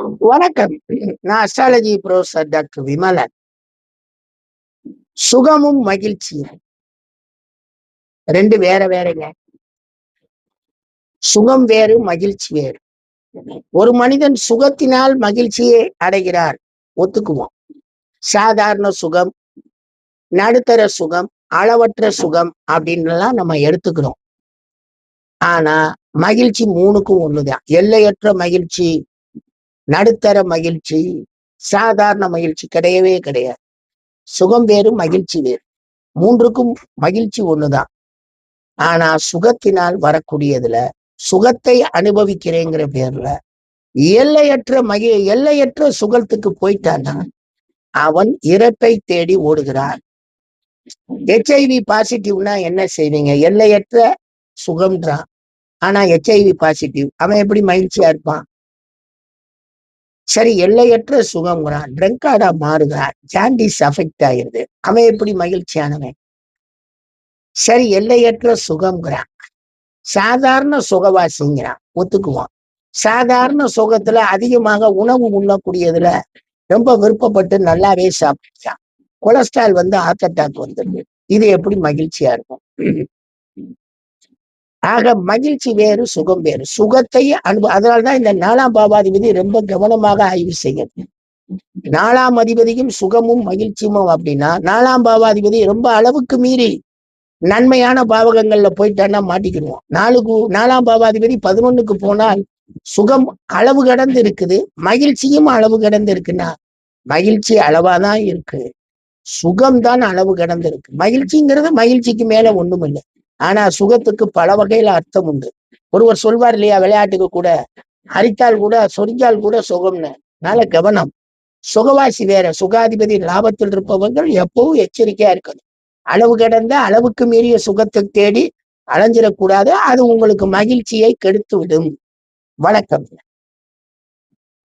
வணக்கம். நான் astrology professor doctor Vimalan. சுகமும் மகிழ்ச்சியும். ரெண்டு வேற வேறங்க. சுகம் வேறு மகிழ்ச்சி வேறு. ஒரு மனிதன் சுகத்தினால் மகிழ்ச்சியை அடைகிறார். ஒத்துக்குவோம். சாதாரண சுகம் நடுத்தர சுகம் அளவற்ற சுகம் அப்படின்லாம் நம்ம எடுத்துக்கிறோம். ஆனா மகிழ்ச்சி மூணுக்கும் ஒண்ணுதான். எல்லையற்ற மகிழ்ச்சி நடுத்தர மகிழ்ச்சி சாதாரண மகிழ்ச்சி கிடையவே கிடையாது. சுகம் வேறு மகிழ்ச்சி வேறு. மூன்றுக்கும் மகிழ்ச்சி ஒண்ணுதான். ஆனா சுகத்தினால் வரக்கூடியதுல சுகத்தை அனுபவிக்கிறேங்கிற பேர்ல எல்லையற்ற மகி எல்லையற்ற சுகத்துக்கு போயிட்டான்னா அவன் இறப்பை தேடி ஓடுகிறான். ஹெச்ஐவி பாசிட்டிவ்னா என்ன செய்வீங்க? எல்லையற்ற சுகம்ன்றான் ஆனா ஹெச்ஐவி பாசிட்டிவ் அவன் எப்படி மகிழ்ச்சியா இருப்பான்? சரி எல்லையற்ற சுகம்ங்கிறான். ட்ரங்காடா மாறுகிறான். ஜாண்டிஸ் அஃபெக்ட் ஆயிருது அவன் எப்படி மகிழ்ச்சியானவன்? சரி எல்லையற்ற சுகம்ங்கிறான். சாதாரண சுகவாசிங்கிறான். ஒத்துக்குவான். சாதாரண சுகத்துல அதிகமாக உணவு உண்ணக்கூடியதுல ரொம்ப விருப்பப்பட்டு நல்லாவே சாப்பிட்டான். கொலஸ்ட்ரால் வந்து ஹார்ட் அட்டாக் வந்துருக்கு இது எப்படி மகிழ்ச்சியா இருக்கும்? ஆக மகிழ்ச்சி வேறு சுகம் வேறு. சுகத்தை அனுபவ அதனால்தான் இந்த நாலாம் பாவாதிபதி ரொம்ப கவனமாக ஆய்வு செய்யணும் நாலாம் அதிபதியும் சுகமும் மகிழ்ச்சியும் அப்படின்னா நாலாம் பாவாதிபதி ரொம்ப அளவுக்கு மீறி நன்மையான பாவகங்கள்ல போயிட்டான்னா மாட்டிக்கிடுவோம். நாலுக்கு நாலாம் பாவாதிபதி பதினொன்னுக்கு போனால் சுகம் அளவு கடந்து இருக்குது மகிழ்ச்சியும் அளவு கடந்து இருக்குன்னா மகிழ்ச்சி அளவாதான் இருக்கு. சுகம் தான் அளவு கடந்து இருக்கு மகிழ்ச்சிங்கிறது மகிழ்ச்சிக்கு மேல ஒண்ணும் இல்லை ஆனா சுகத்துக்கு பல வகையில அர்த்தம் உண்டு. ஒருவர் சொல்வார் இல்லையா விளையாட்டுக்கு கூட அரித்தால் கூட சொரிஞ்சால் கூட சுகம்னு. அதனால கவனம். சுகவாசி வேற. சுகாதிபதி லாபத்தில் இருப்பவர்கள் எப்பவும் எச்சரிக்கையா இருக்கணும். அளவு கடந்த அளவுக்கு மீறிய சுகத்தை தேடி அலைஞ்சிடக்கூடாது. அது உங்களுக்கு மகிழ்ச்சியை கெடுத்து விடும் வணக்கம்.